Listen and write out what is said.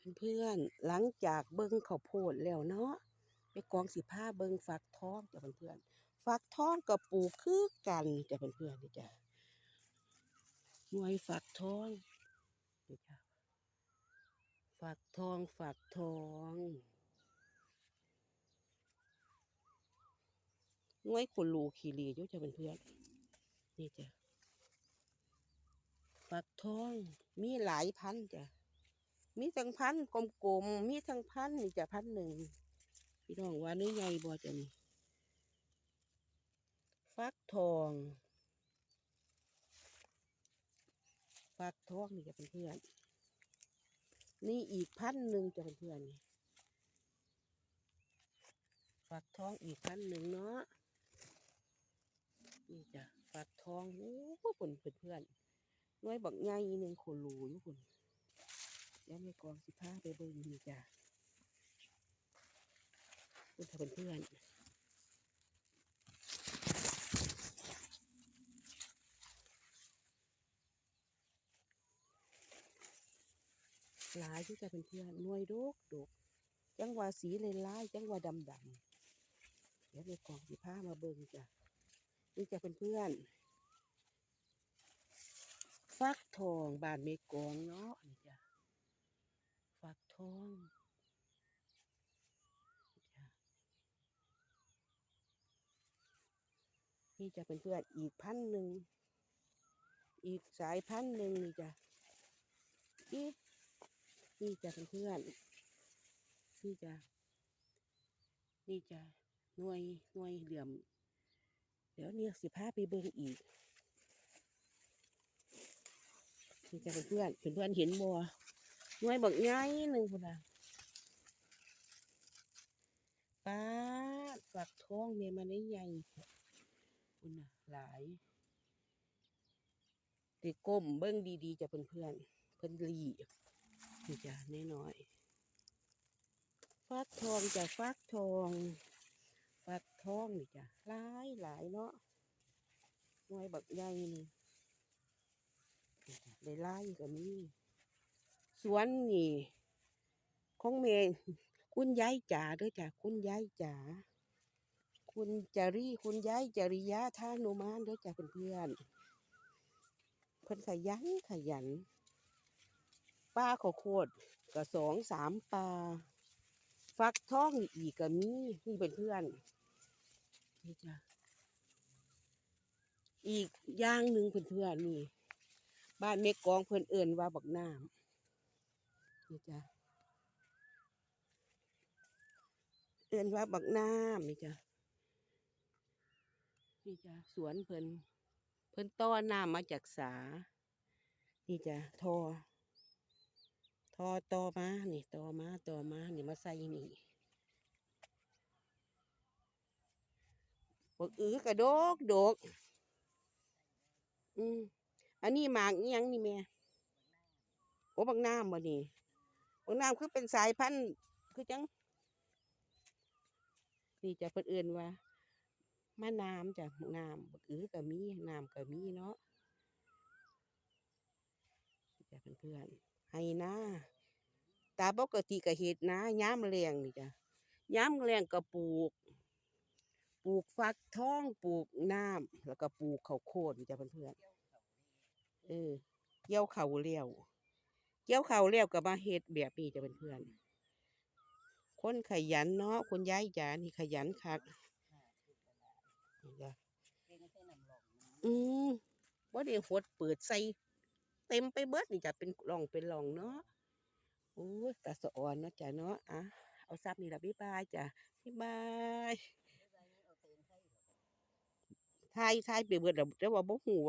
เพื่อนๆ หลังจากเบิ่งข้าวโพดแล้วเนาะไปกองสิผ้าเบิ่งฟักทองจ้ะเพื่อนๆฟักทองกับปลูกคือกันจ้ะเพื่อนๆนี่จ้ะหน่วยฟักทองนี่จ้ะฟักทองฟักทองหน่วยขุลูขีรีอยู่จ้ะเพื่อนๆนี่จ้ะฟักทองมีหลายพันจ้ะ มีทั้งพันกลมๆมีทั้งพันนี่จะพันหนึ่งพี่น้องว่าเนื้อใหญ่บ่จะนี่ฟักทองฟักทองนี่จะเป็นเพื่อน นี่อีกพันหนึ่งจะเป็นเพื่อนฟักทองอีกพันหนึ่งเนาะนี่จ้ะฟักทองโอ้โหผลเพื่อนน้อยบักใหญ่หนึ่งโคโลอยู่คน แล้วในกองสิผ้าไปเบิ่งนี่จ้ะเพื่อนเพื่อนหลายที่จะเป็นเพื่อนน่วยดกดกจังหวะสีเลยลายจังหวะดำดำเดี๋ยวในกองสิผ้ามาเบิ่งจ้ะนี่จะเป็นเพื่อนฟักทองบานเมกองเนาะนี่จ้ะ ฟักทองนี่จะเป็นเพื่อนอีกพันหนึ่ง อีกสายพันหนึ่งนี่จะอีกนี่จะเป็นเพื่อนนี่จะนี่จะหน่วยหน่วยเหลี่ยม เดี๋ยวเนี่ยสิพาไปเบิ่งอีกนี่จะเป็นเพื่อนเพื่อนเห็นบัว หน่วยบักใหญ่หนึ่งพุ่นน่ะป้าดฝักทองเมียมันได้ใหญ่พุ่นน่ะหลายติก้มเบิ้งดีๆจะเพื่อนเพื่อนเพิ่อนรีนี่จ้ะน้อยๆฟักทองจะฟักทองฟักทองนี่จ้ะหลายหลายเนาะหน่วยบักใหญ่นี่ได้หลายก็มี สวนนี่ของเมย์คุณยายจ๋าด้วยจ้ะคุณยายจ๋าคุณจารีคุณยายจริยาท่านุมานด้วยจ้ะเพื่อนๆเพิ่นขยันขยัน ป้าข้าวโคดก็สองสามปลาฟักทองอีกก็มีนี่เป็นเพื่อนนี่จ้ะอีกอย่างหนึ่งเพื่อนๆนี่ บ้านเมกองเพิ่อนเอิ่นว่าบักน้ำ นี่จ้ะเอินว่าบักน้ำนี่จ้ะนี่จ้ะสวนเพิ่นเพิ่นต้อน้ำมาจากสา นี่จ้ะทอ ทอต่อมา นี่ต่อมาต่อมานี่มาใส่นี่บักอื้อกระโดกโดก อืมอันนี้หมากอิหยังนี่แม่ โอ้บักน้ำบ่นี่ บักน้ำคือเป็นสายพันธุ์คือจังนี่จะเพิ่นเอื่นว่ามาน้ำจ้ะน้ำบักอือก็มีน้ำก็มีเนาะจ้ะเพื่อนๆให้นาตาปกติก็เฮ็ดนาย้ามแรงนี่จ้ะย้ามแรงก็ปลูก ปลูกฟักทองปลูกน้ำแล้วก็ปลูกข้าวโพดนี่จ้ะเพื่อนๆเออเกี่ยวข้าวแล้ว กี่ยวข้าวแล้วก็มาเฮ็ดแบบนี้จ้ะเพื่อนๆคนขยันเนาะคุณยายจ๋านี่ขยันคักนี่จ้ะอืมว่าได้หดเปิดใส่เต็มไปเบิดนี่จ้ะเป็นหล่องเป็นหล่องเนาะโอ้ยตาสะอ่อนเนาะจ้ะเนาะอะเอาซับนี่ละบ๊ายบายจ้ะบ๊ายบายทายทายไปเบิดแล้วแต่ว่าบ่ฮู้ว่า